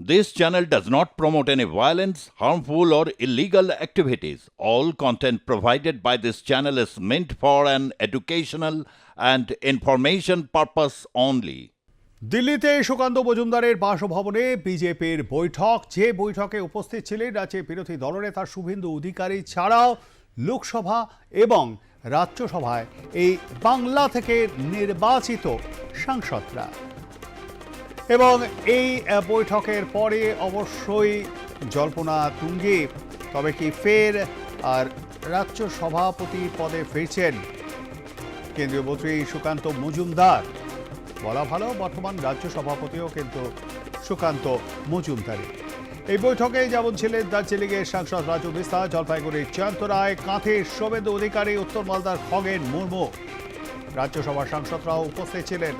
This channel does not promote any violence, harmful, or illegal activities. All content provided by this channel is meant for an educational and information purpose only. দিল্লিতে সুকান্ত মজুমদারের বাসভবনে বিজেপির বৈঠক যে বৈঠকে উপস্থিত ছিলেন রাজ্যের বিরোধী দলনেতা শুভেন্দু অধিকারী ছাড়াও লোকসভা এবং রাজ্যসভায় এই বাংলা থেকে নির্বাচিত সাংসদরা এবং এই বৈঠকের পরে অবশ্যই জল্পনা তুঙ্গে। তবে কি ফের, আর রাজ্য সভাপতি পদে ফিরছেন কেন্দ্রীয় মন্ত্রী সুকান্ত মজুমদার। বলা ভালো, বর্তমান রাজ্য সভাপতিও কিন্তু সুকান্ত মজুমদারি এই বৈঠকে যেমন ছিলেন দার্জিলিংয়ের সাংসদ রাজু বিস্তার জলপাইগুড়ির জয়ন্ত রায় কাঁথের শুভেন্দু অধিকারী, উত্তর মালদার খগেন মুর্মু। রাজ্যসভার সাংসদরাও উপস্থিত ছিলেন।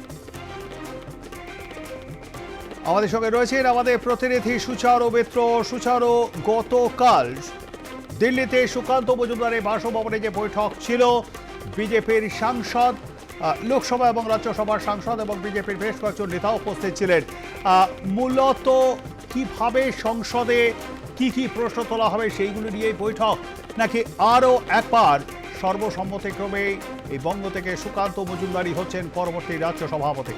আমাদের সঙ্গে রয়েছেন আমাদের প্রতিনিধি সুচারু মিত্র। সুচারু, গতকাল দিল্লিতে সুকান্ত মজুমদারের বাসভবনে যে বৈঠক ছিল, বিজেপির সাংসদ লোকসভা এবং রাজ্যসভার সাংসদ এবং বিজেপির বেশ কয়েকজন নেতা উপস্থিত ছিলেন। মূলত কীভাবে সংসদে কি কি প্রশ্ন তোলা হবে সেইগুলো নিয়ে এই বৈঠক, নাকি আরও একবার সর্বসম্মতিক্রমে এই বঙ্গ থেকে সুকান্ত মজুমদারি হচ্ছেন পরবর্তী রাজ্য সভাপতি?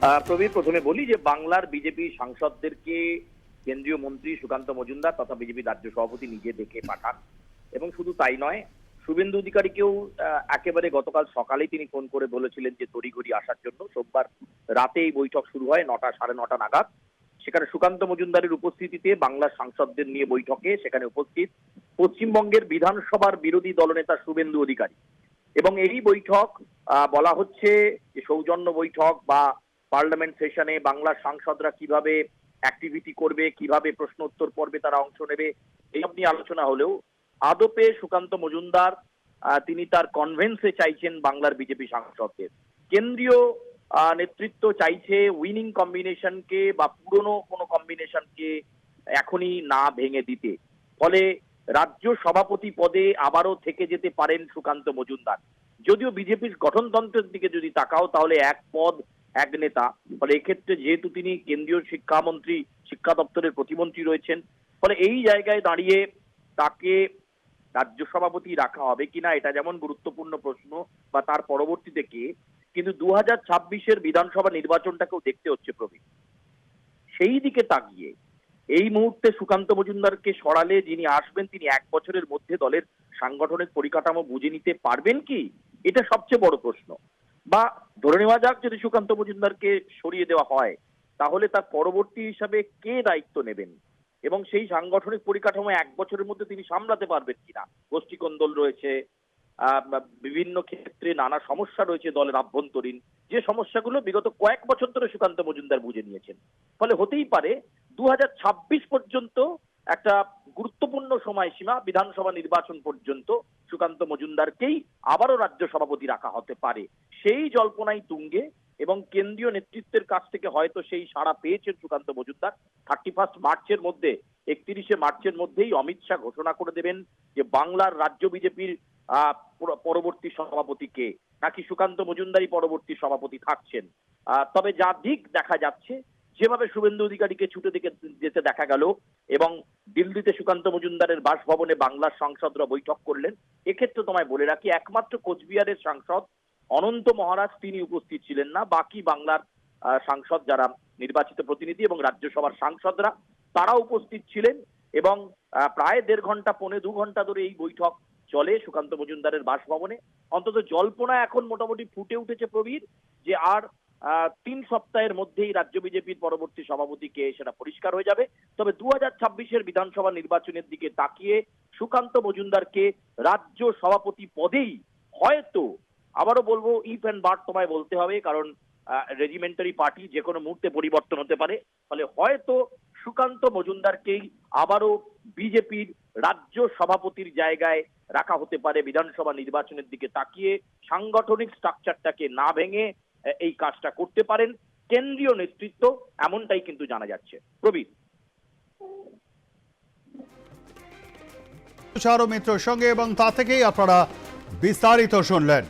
প্রবীর প্রথমে বলি যে বাংলার বিজেপি সাংসদদেরকে কেন্দ্রীয় মন্ত্রী সুকান্ত মজুমদার তথা বিজেপি রাজ্য সভাপতি নিজে ডেকে পাঠান। এবং শুধু তাই নয়, শুভেন্দু অধিকারীকেও একেবারে গতকাল সকালেই তিনি ফোন করে বলেছিলেন যে তড়িঘড়ি আসার জন্য। সোমবার রাতে এই বৈঠক শুরু হয় নটা, সাড়ে নটা নাগাদ। সেখানে সুকান্ত মজুমদারের উপস্থিতিতে বাংলার সাংসদদের নিয়ে বৈঠকে সেখানে উপস্থিত পশ্চিমবঙ্গের বিধানসভার বিরোধী দলনেতা শুভেন্দু অধিকারী। এবং এই বৈঠক বলা হচ্ছে যে সৌজন্য বৈঠক বা পার্লামেন্ট সেশনে বাংলার সাংসদরা কীভাবে অ্যাক্টিভিটি করবে, কীভাবে প্রশ্ন উত্তর পর্বে তারা অংশ নেবে এইসব নিয়ে আলোচনা হলেও আদপে সুকান্ত মজুমদার তিনি তার কনভেন্সে চাইছেন বাংলার বিজেপি সাংসদদের। কেন্দ্রীয় নেতৃত্ব চাইছে উইনিং কম্বিনেশনকে বা পুরনো কোনো কম্বিনেশনকে এখনই না ভেঙে দিতে। ফলে রাজ্য সভাপতি পদে আবারও থেকে যেতে পারেন সুকান্ত মজুমদার। যদিও বিজেপির গঠনতন্ত্রের দিকে যদি তাকাও, তাহলে এক পদ এক নেতা। ফলে এক্ষেত্রে যেহেতু তিনি কেন্দ্রীয় শিক্ষামন্ত্রী, শিক্ষা দপ্তরের প্রতিমন্ত্রী রয়েছেন, ফলে এই জায়গায় দাঁড়িয়ে তাকে রাজ্য সভাপতি রাখা হবে কিনা এটা যেমন গুরুত্বপূর্ণ প্রশ্ন বা তার পরবর্তীতে কে, কিন্তু দু হাজার ছাব্বিশের বিধানসভা নির্বাচনটাকেও দেখতে হচ্ছে প্রবীণ। সেই দিকে তাকিয়ে এই মুহূর্তে সুকান্ত মজুমদারকে সরালে যিনি আসবেন, তিনি এক বছরের মধ্যে দলের সাংগঠনিক পরিকাঠামো বুঝে নিতে পারবেন কি? এটা সবচেয়ে বড় প্রশ্ন। বা ধরে নেওয়া যাক যদি সুকান্ত মজুমদারকে সরিয়ে দেওয়া হয়, তাহলে তার পরবর্তী হিসাবে কে দায়িত্ব নেবেন? এবং সেই সাংগঠনিক পরিকাঠামো এক বছরের মধ্যে তিনি সামলাতে পারবেন কিনা? গোষ্ঠী কোন্দল রয়েছে বিভিন্ন ক্ষেত্রে নানা সমস্যা রয়েছে দলের আভ্যন্তরীণ। যে সমস্যাগুলো বিগত কয়েক বছর ধরে সুকান্ত মজুমদার বুঝে নিয়েছেন। ফলে হতেই পারে দু হাজার ছাব্বিশ পর্যন্ত একটা গুরুত্বপূর্ণ সময়সীমা বিধানসভা নির্বাচন পর্যন্ত সুকান্ত মজুমদারকেই আবারও রাজ্য সভাপতি রাখা হতে পারে। সেই জল্পনাই তুঙ্গে এবং কেন্দ্রীয় নেতৃত্বের কাছ থেকে হয়তো সেই সাড়া পেয়েছেন সুকান্ত মজুমদার। থার্টি ফার্স্ট মার্চের মধ্যে, একত্রিশে মার্চের মধ্যেই অমিত শাহ ঘোষণা করে দেবেন যে বাংলার রাজ্য বিজেপির পরবর্তী সভাপতি কে? নাকি সুকান্ত মজুমদারই পরবর্তী সভাপতি থাকছেন? তবে যা দিক দেখা যাচ্ছে, যেভাবে শুভেন্দু অধিকারীকে ছুটে দিকে যেতে দেখা গেল এবং দিল্লিতে সুকান্ত মজুমদারের বাসভবনে বাংলার সাংসদরা বৈঠক করলেন, এক্ষেত্রে তোমায় বলে রাখি, একমাত্র কোচবিহারের সাংসদ অনন্ত মহারাজ তিনি উপস্থিত ছিলেন না। বাকি বাংলার সাংসদ যারা নির্বাচিত প্রতিনিধি এবং রাজ্যসভার সাংসদরা, তারা উপস্থিত ছিলেন এবং প্রায় দেড় ঘণ্টা, পৌনে দু ঘণ্টা ধরে এই বৈঠক চলে সুকান্ত মজুমদারের বাসভবনে। অন্তত জল্পনা এখন মোটামুটি ফুটে উঠেছে প্রবীর যে আর তিন সপ্তাহের মধ্যেই রাজ্য বিজেপির পরবর্তী সভাপতি কে সেটা পরিষ্কার হয়ে যাবে। তবে দু হাজার ছাব্বিশের বিধানসভা নির্বাচনের দিকে তাকিয়ে সুকান্ত মজুমদারকে রাজ্য সভাপতি পদেই হয়তো আবারও বলব ইফ অ্যান্ড বাট তোমায় বলতে হবে, কারণ রেজিমেন্টারি পার্টি যে কোনো মুহূর্তে পরিবর্তন হতে পারে। ফলে হয়তো সুকান্ত মজুমদারকেই আবারও বিজেপির রাজ্য সভাপতির জায়গায় রাখা হতে পারে বিধানসভা নির্বাচনের দিকে তাকিয়ে। সাংগঠনিক স্ট্রাকচারটাকে না ভেঙে এই কাজটা করতে পারেন। কেন্দ্রীয় নেতৃত্ব এমনটাই কিন্তু জানা যাচ্ছে। প্রবীর। মিত্রর সঙ্গে এবং তা থেকেই আপনারা বিস্তারিত শুনলেন।